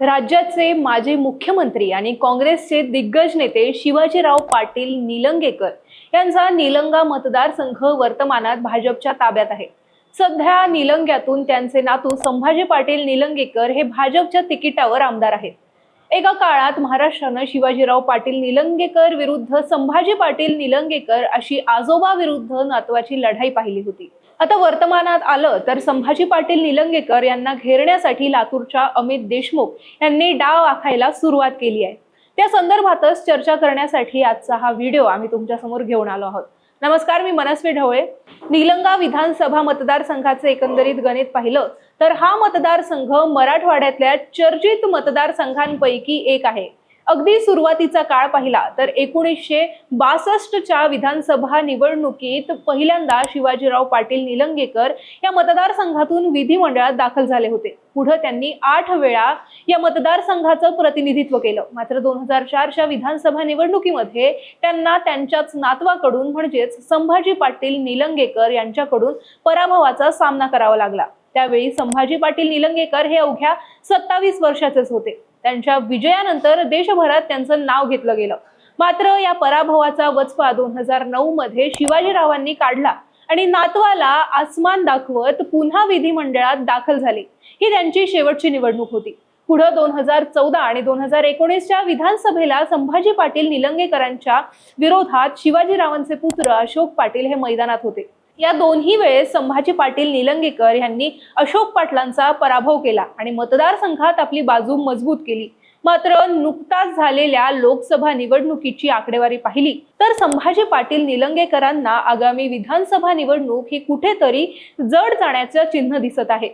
राज्याचे माजी मुख्यमंत्री आणि काँग्रेसचे दिग्गज नेते शिवाजीराव पाटील निलंगेकर यांचा निलंगा मतदारसंघ वर्तमानात भाजपच्या ताब्यात आहे. सध्या निलंग्यातून त्यांचे नातू संभाजी पाटील निलंगेकर हे भाजपच्या तिकिटावर आमदार आहेत. एका काळात महाराष्ट्रानं शिवाजीराव पाटील निलंगेकर विरुद्ध संभाजी पाटील निलंगेकर अशी आजोबा विरुद्ध नातवाची लढाई पाहिली होती. आता वर्तमानात आलं तर संभाजी पाटील निलंगेकर यांना घेरण्यासाठी लातूरच्या अमित देशमुख यांनी डाव आखायला सुरुवात केली आहे. त्या संदर्भातच चर्चा करण्यासाठी आजचा हा व्हिडिओ आम्ही तुमच्यासमोर घेऊन आलो आहोत. नमस्कार मी मनस्वी ढवळे. निलंगा विधानसभा मतदारसंघाचे एकंदरीत गणित पाहिलं तर हा मतदारसंघ मराठवाड्यातल्या चर्चित मतदारसंघांपैकी एक आहे. अगदी सुरुवातीचा काळ पाहिला तर एकोणीसशे बासष्टच्या विधानसभा निवडणुकीत पहिल्यांदा शिवाजीराव पाटील निलंगेकर या मतदारसंघातून विधिमंडळात दाखल झाले होते. पुढे त्यांनी आठ वेळा या मतदारसंघाचं प्रतिनिधित्व केलं. मात्र दोन हजार चारच्या विधानसभा निवडणुकीमध्ये त्यांना त्यांच्याच नातवाकडून म्हणजेच संभाजी पाटील निलंगेकर यांच्याकडून पराभवाचा सामना करावा लागला. त्यावेळी संभाजी पाटील निलंगेकर हे अवघ्या सत्तावीस वर्षाचेच होते. त्यांच्या विजयानंतर देशभरात त्यांचं नाव घेतलं गेलं. मात्र या पराभवाचा वचपा दोन हजार नऊ मध्ये शिवाजीरावांनी काढला आणि नातवाला आसमान दाखवत पुन्हा विधिमंडळात दाखल झाले. ही त्यांची शेवटची निवडणूक होती. पुढं दोन हजार चौदा आणि दोन हजार एकोणीसच्या विधानसभेला संभाजी पाटील निलंगेकरांच्या विरोधात शिवाजीरावांचे पुत्र अशोक पाटील हे मैदानात होते. या दोन्ही वेळेस संभाजी पाटील निलंगेकर यांनी अशोक पाटलांचा पराभव केला आणि मतदारसंघात आपली बाजू मजबूत केली. मात्र नुकताच झालेल्या लोकसभा निवडणुकीची आकडेवारी पाहिली. तर संभाजी पाटील निलंगेकरांना आगामी विधानसभा निवडणूक ही कुठेतरी जड जाण्याचं चिन्ह दिसत आहे.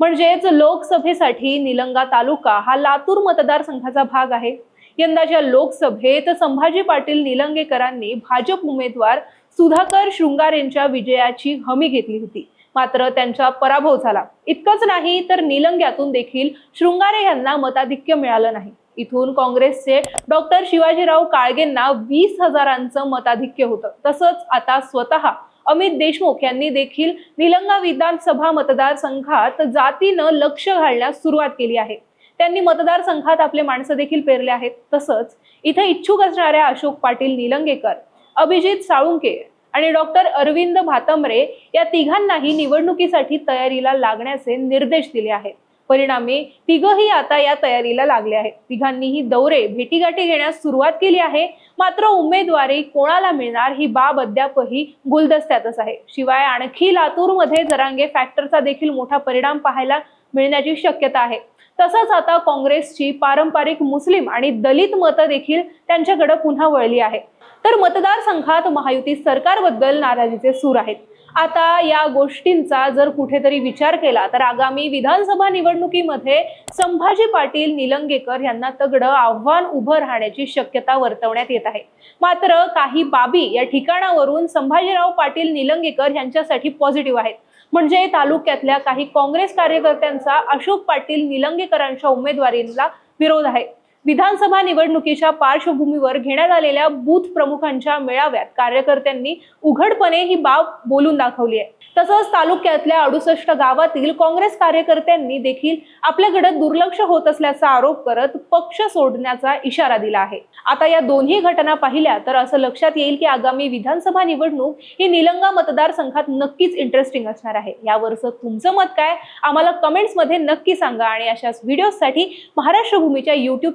म्हणजेच लोकसभेसाठी निलंगा तालुका हा लातूर मतदारसंघाचा भाग आहे. यंदाच्या लोकसभेत संभाजी पाटील निलंगेकरांनी भाजप उमेदवार सुधाकर शृंगारेंच्या विजयाची हमी घेतली होती. मात्र त्यांचा पराभव झाला. इतकंच नाही तर निलंग्यातून देखील शृंगारे यांना मताधिक्य मिळालं नाही. इथून काँग्रेसचे डॉक्टर शिवाजीराव काळगेंना वीस हजारांचं मताधिक्य होतं. तसंच आता स्वतः अमित देशमुख यांनी देखील निलंगा विधानसभा मतदारसंघात जातीनं लक्ष घालण्यास सुरुवात केली आहे. त्यांनी मतदारसंघात आपले माणसं देखील पेरले आहेत. तसंच इथे इच्छुक असणाऱ्या अशोक पाटील निलंगेकर अभिजित साळुंके आणि डॉक्टर अरविंद भातमरे या तिघांनाही निवडणुकीसाठी तयारीला लागण्याचे निर्देश दिले आहेत. परिणामी तिघही आता या तयारीला लागले आहेत. तिघांनीही दौरे भेटीगाठी घेण्यास सुरुवात केली आहे. मात्र उमेदवारी कोणाला मिळणार ही बाब अद्यापही गुलदस्त्यातच आहे. शिवाय आणखी लातूरमध्ये जरांगे फॅक्टरचा देखील मोठा परिणाम पाहायला मिळण्याची शक्यता आहे. तसंच आता काँग्रेसची पारंपरिक मुस्लिम आणि दलित मतं देखील त्यांच्याकडे पुन्हा वळली आहे तर मतदारसंघात महायुती सरकारबद्दल नाराजीचे सूर आहेत. आता या गोष्टींचा जर कुठेतरी विचार केला तर आगामी विधानसभा निवडणुकीमध्ये संभाजी पाटील निलंगेकर यांना तगडं आव्हान उभं राहण्याची शक्यता वर्तवण्यात येत आहे. मात्र काही बाबी या ठिकाणावरून संभाजीराव पाटील निलंगेकर यांच्यासाठी पॉझिटिव्ह आहेत. म्हणजे तालुक्यातल्या काही काँग्रेस कार्यकर्त्यांचा अशोक पाटील निलंगेकरांच्या उमेदवारीला विरोध आहे. विधानसभा निवडणुकीच्या पार्श्वभूमीवर घेण्यात आलेल्या बूथ प्रमुखांच्या मेळाव्यात कार्यकर्त्यांनी उघडपणे ही बाब बोलून दाखवली आहे. तसंच तालुक्यातल्या अडुसष्ट गावातील काँग्रेस कार्यकर्त्यांनी देखील आपल्याकडे दुर्लक्ष होत असल्याचा आरोप करत पक्ष सोडण्याचा इशारा दिला आहे. आता या दोन्ही घटना पाहिल्या तर असं लक्षात येईल की आगामी विधानसभा निवडणूक ही निलंगा मतदारसंघात नक्कीच इंटरेस्टिंग असणार आहे. यावरचं तुमचं मत काय? आम्हाला कमेंट्समध्ये नक्की सांगा आणि अशाच व्हिडिओसाठी महाराष्ट्र भूमीच्या युट्यूब